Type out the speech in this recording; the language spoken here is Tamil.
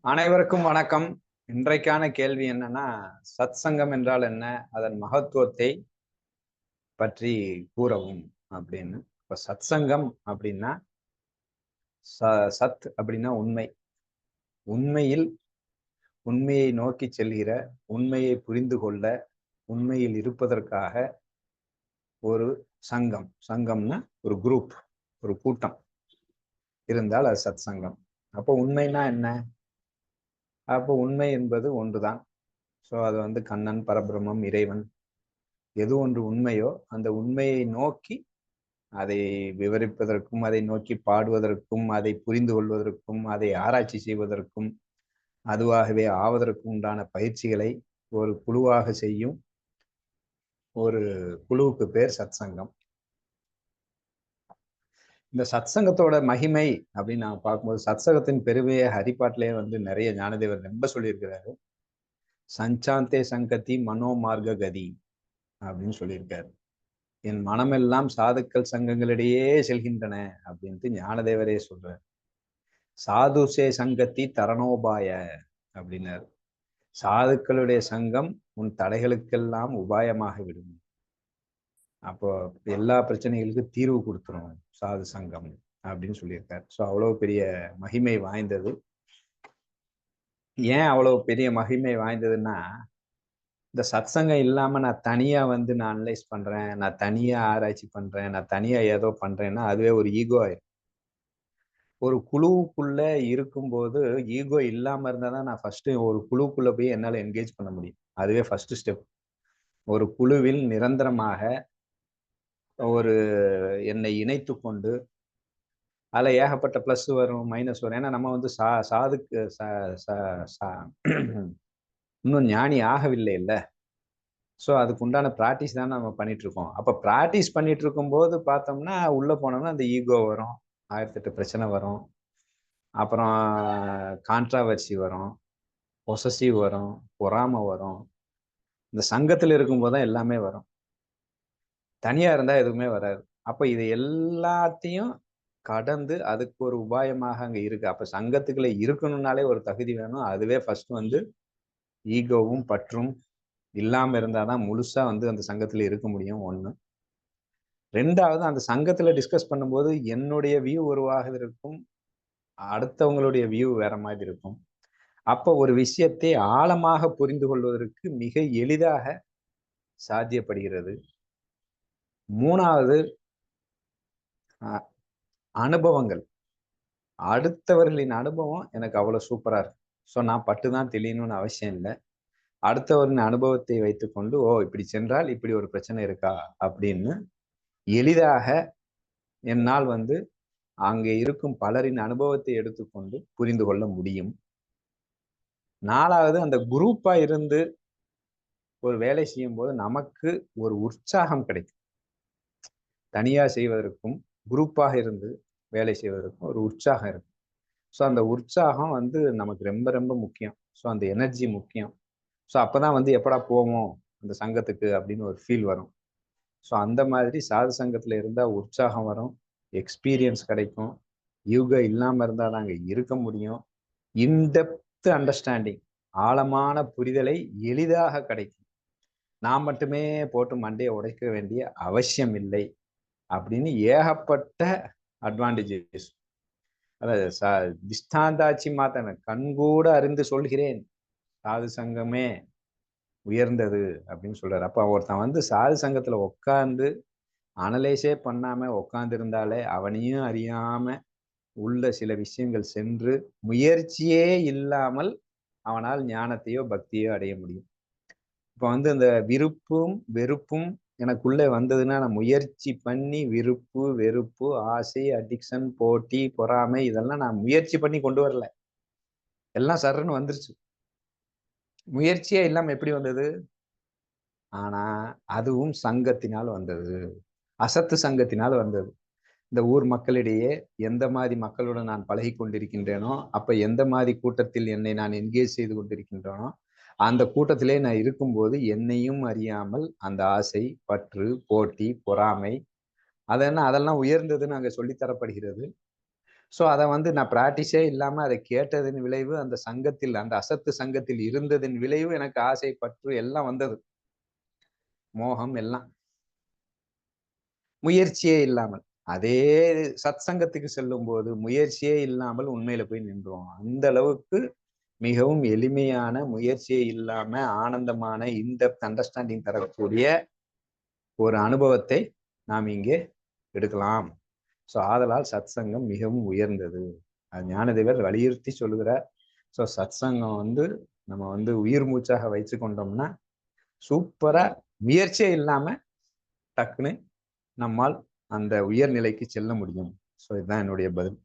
அனைவருக்கும் வணக்கம். இன்றைக்கான கேள்வி என்னன்னா சத் சங்கம் என்றால் என்ன? அதன் மகத்துவத்தை பற்றி கூறவும் அப்படின்னு. இப்ப சத் சங்கம் அப்படின்னா ச சத் அப்படின்னா உண்மை. உண்மையில் உண்மையை நோக்கி செல்கிற உண்மையை புரிந்து கொள்ள உண்மையில் இருப்பதற்காக ஒரு சங்கம். சங்கம்னா ஒரு குரூப் ஒரு கூட்டம். இருந்தால் அது சத் சங்கம் அப்போ உண்மைனா என்ன? அப்போ உண்மை என்பது ஒன்றுதான். ஸோ அது வந்து கண்ணன் பரபிரம்மம் இறைவன். எது ஒன்று உண்மையோ அந்த உண்மையை நோக்கி அதை விவரிப்பதற்கும் அதை நோக்கி பாடுவதற்கும் அதை புரிந்து கொள்வதற்கும் அதை ஆராய்ச்சி செய்வதற்கும் அதுவாகவே ஆவதற்கு உண்டான பயிற்சிகளை ஒரு குழுவாக செய்யும் ஒரு குழுவுக்கு பேர் சத்சங்கம். இந்த சத்சங்கத்தோட மகிமை அப்படின்னு நான் பார்க்கும்போது சத்சங்கத்தின் பெருமையை ஹரிப்பாட்டிலே வந்து நிறைய ஞானதேவர் ரொம்ப சொல்லியிருக்கிறாரு. சஞ்சாந்தே சங்கத்தி மனோமார்க கதி அப்படின்னு சொல்லியிருக்காரு. என் மனமெல்லாம் சாதுக்கள் சங்கங்களிடையே செல்கின்றன அப்படின்ட்டு ஞானதேவரே சொல்றார். சாதுசே சங்கத்தி தரணோபாய அப்படின்னாரு. சாதுக்களுடைய சங்கம் உன் தடைகளுக்கெல்லாம் உபாயமாக விடும். அப்போ எல்லா பிரச்சனைகளுக்கும் தீர்வு கொடுத்துரும் சாது சங்கம் அப்படின்னு சொல்லியிருக்காரு. ஸோ அவ்வளவு பெரிய மகிமை வாய்ந்தது. ஏன் அவ்வளவு பெரிய மகிமை வாய்ந்ததுன்னா இந்த சத்சங்கம் இல்லாம நான் தனியா வந்து நான் அனலைஸ் பண்றேன் நான் தனியா ஆராய்ச்சி பண்றேன் நான் தனியா ஏதோ பண்றேன்னா அதுவே ஒரு ஈகோ ஆயிரும். ஒரு குழுவுக்குள்ள இருக்கும்போது ஈகோ இல்லாம இருந்தால் தான் நான் ஃபர்ஸ்ட் ஒரு குழுக்குள்ளே போய் என்னால என்கேஜ் பண்ண முடியும். அதுவே ஃபர்ஸ்ட் ஸ்டெப் ஒரு குழுவில் நிரந்தரமாக ஒரு என்னை இணைத்து கொண்டு அதில் ஏகப்பட்ட ப்ளஸ் வரும் மைனஸ் வரும். ஏன்னா நம்ம வந்து சா சாதுக்கு இன்னும் ஞானி ஆகவில்லை இல்லை. ஸோ அதுக்கு உண்டான ப்ராக்டிஸ் தான் நம்ம பண்ணிட்டு இருக்கோம். அப்போ ப்ராக்டிஸ் பண்ணிட்டு இருக்கும்போது பார்த்தோம்னா உள்ளே போனோம்னா அந்த ஈகோ வரும். ஆயிரத்தெட்டு பிரச்சனை வரும். அப்புறம் கான்ட்ராவர்சி வரும். பொசசிவ் வரும். பொறாமை வரும். இந்த சங்கத்தில் இருக்கும்போது தான் எல்லாமே வரும். தனியா இருந்தா எதுவுமே வராது. அப்ப இது எல்லாத்தையும் கடந்து அதுக்கு ஒரு உபாயமாக அங்க இருக்கு. அப்ப சங்கத்துக்குள்ள இருக்கணும்னாலே ஒரு தகுதி வேணும். அதுவே ஃபர்ஸ்ட் வந்து ஈகோவும் பற்றும் இல்லாம இருந்தாதான் முழுசா வந்து அந்த சங்கத்துல இருக்க முடியும் ஒண்ணு. ரெண்டாவது அந்த சங்கத்துல டிஸ்கஸ் பண்ணும்போது என்னுடைய வியூ உருவாகுவதற்கும் அடுத்தவங்களுடைய வியூ வேற மாதிரி இருக்கும். அப்போ ஒரு விஷயத்தை ஆழமாக புரிந்து கொள்வதற்கு மிக எளிதாக சாத்தியப்படுகிறது. மூணாவது அனுபவங்கள். அடுத்தவர்களின் அனுபவம் எனக்கு அவ்வளவு சூப்பரா இருக்கு. ஸோ நான் பட்டு தான் தெளியணும்னு அவசியம் இல்லை. அடுத்தவரின் அனுபவத்தை வைத்துக்கொண்டு ஓ இப்படி சென்றால் இப்படி ஒரு பிரச்சனை இருக்கா? அப்படின்னு எளிதாக என்னால் வந்து அங்கே இருக்கும் பலரின் அனுபவத்தை எடுத்துக்கொண்டு புரிந்து கொள்ள முடியும். நாலாவது அந்த குரூப்பா இருந்து ஒரு வேலை செய்யும் போது நமக்கு ஒரு உற்சாகம் கிடைக்கும். தனியாக செய்வதற்கும் குரூப்பாக இருந்து வேலை செய்வதற்கும் ஒரு உற்சாகம் இருக்கும் ஸோ அந்த உற்சாகம் வந்து நமக்கு ரொம்ப ரொம்ப முக்கியம். ஸோ அந்த எனர்ஜி முக்கியம். ஸோ அப்போ தான் வந்து எப்படா போவோம் அந்த சங்கத்துக்கு அப்படின்னு ஒரு ஃபீல் வரும். ஸோ அந்த மாதிரி சாது சங்கத்தில் இருந்தால் உற்சாகம் வரும் எக்ஸ்பீரியன்ஸ் கிடைக்கும். யூகா இல்லாமல் இருந்தால் அங்கே இருக்க முடியும். இன்டெப்த் அண்டர்ஸ்டாண்டிங் ஆழமான புரிதலை எளிதாக கிடைக்கும். நான் மட்டுமே போட்டு மண்டையை உடைக்க வேண்டிய அவசியம் இல்லை. அப்படின்னு ஏகப்பட்ட அட்வான்டேஜஸ் அதாவது ச திஷ்டாந்தாட்சி மாத்தன கண்கூட அறிந்து சொல்கிறேன். சாது சங்கமே உயர்ந்தது அப்படின்னு சொல்றாரு. அப்போ ஒருத்தன் வந்து சாது சங்கத்துல உட்காந்து அனலைஸே பண்ணாம உட்காந்துருந்தாலே அவனையும் அறியாம உள்ள சில விஷயங்கள் சென்று முயற்சியே இல்லாமல் அவனால் ஞானத்தையோ பக்தியோ அடைய முடியும். இப்போ வந்து இந்த விருப்பும் வெறுப்பும் எனக்குள்ளே வந்ததுன்னா நான் முயற்சி பண்ணி விருப்பு வெறுப்பு ஆசை அடிக்ஷன் போட்டி பொறாமை இதெல்லாம் நான் முயற்சி பண்ணி கொண்டு வரல. எல்லாம் சர்ன்னு வந்துருச்சு. முயற்சியே இல்லாம எப்படி வந்தது? ஆனா அதுவும் சங்கத்தினால் வந்தது. அசத்து சங்கத்தினால் வந்தது. இந்த ஊர் மக்களிடையே எந்த மாதிரி மக்களுடன் நான் பழகி கொண்டிருக்கின்றேனோ அப்ப எந்த மாதிரி கூட்டத்தில் என்னை நான் என்கேஜ் செய்து கொண்டிருக்கின்றேனோ அந்த கூட்டத்திலே நான் இருக்கும்போது என்னையும் அறியாமல் அந்த ஆசை பற்று போட்டி பொறாமை அதெல்லாம் அதெல்லாம் உயர்ந்ததுன்னு அங்கே சொல்லித்தரப்படுகிறது ஸோ அதை வந்து நான் ப்ராக்டிஸே இல்லாமல் அதை கேட்டதின் விளைவு அந்த சங்கத்தில் அந்த அசத்து சங்கத்தில் இருந்ததின் விளைவு எனக்கு ஆசை பற்று எல்லாம் வந்தது. மோகம் எல்லாம். முயற்சியே இல்லாமல். அதே சத் சங்கத்துக்கு செல்லும் போது முயற்சியே இல்லாமல் உண்மையில போய் நின்றோம். அந்த அளவுக்கு மிகவும் எளிமையான முயற்சியே இல்லாம ஆனந்தமான இந்த அண்டர்ஸ்டாண்டிங் தரக்கூடிய ஒரு அனுபவத்தை நாம் இங்கே எடுக்கலாம். ஸோ ஆதலால் சத் சங்கம் மிகவும் உயர்ந்தது. அது ஞானதேவர் வலியுறுத்தி சொல்லுகிறார். ஸோ சத் சங்கம் வந்து நம்ம வந்து உயிர் மூச்சாக வச்சு கொண்டோம்னா சூப்பரா முயற்சியே இல்லாம டக்குன்னு நம்மால் அந்த உயர்நிலைக்கு செல்ல முடியும். ஸோ இதுதான் என்னுடைய பதில்.